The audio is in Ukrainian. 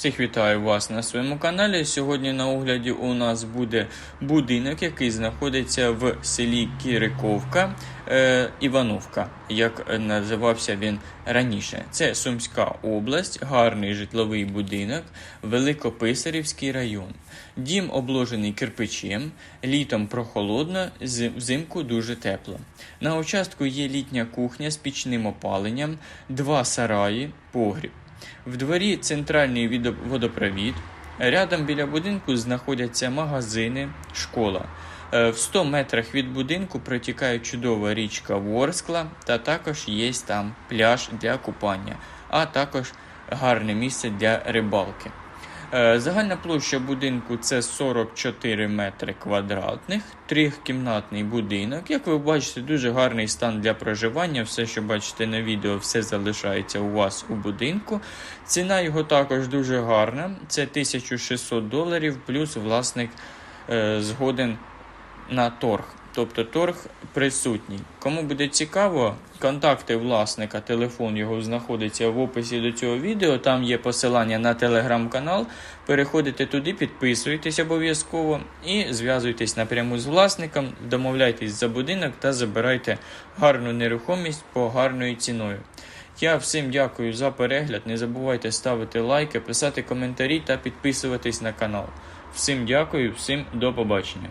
Всіх вітаю вас на своєму каналі. Сьогодні на огляді у нас буде будинок, який знаходиться в селі Кіриковка е, Івановка, як називався він раніше. Це Сумська область, гарний житловий будинок, Великописарівський район. Дім обложений кирпичем, літом прохолодно, взимку дуже тепло. На участку є літня кухня з пічним опаленням, два сараї, погріб. В дворі центральний водопровід. Рядом біля будинку знаходяться магазини, школа. Е, В 100 метрах від будинку протікає чудова річка Ворскла, та також є там пляж для купання, а також гарне місце для рибалки. Е, Загальна площа будинку це 44 метри квадратних, трикімнатний будинок. Як ви бачите, дуже гарний стан для проживання. Все, що бачите на відео, все залишається у вас у будинку. Ціна його також дуже гарна. Це 1600 доларів, плюс власник е, згоден на торг. Тобто торг присутній. Кому буде цікаво, контакти власника, телефон його знаходиться в описі до цього відео. Там є посилання на телеграм-канал. Переходите туди, підписуйтесь обов'язково і зв'язуйтесь напряму з власником, домовляйтесь за будинок та забирайте гарну нерухомість по гарною ціною. Я всім дякую за перегляд. Не забувайте ставити лайки, писати коментарі та підписуватись на канал. Всім дякую, всім до побачення.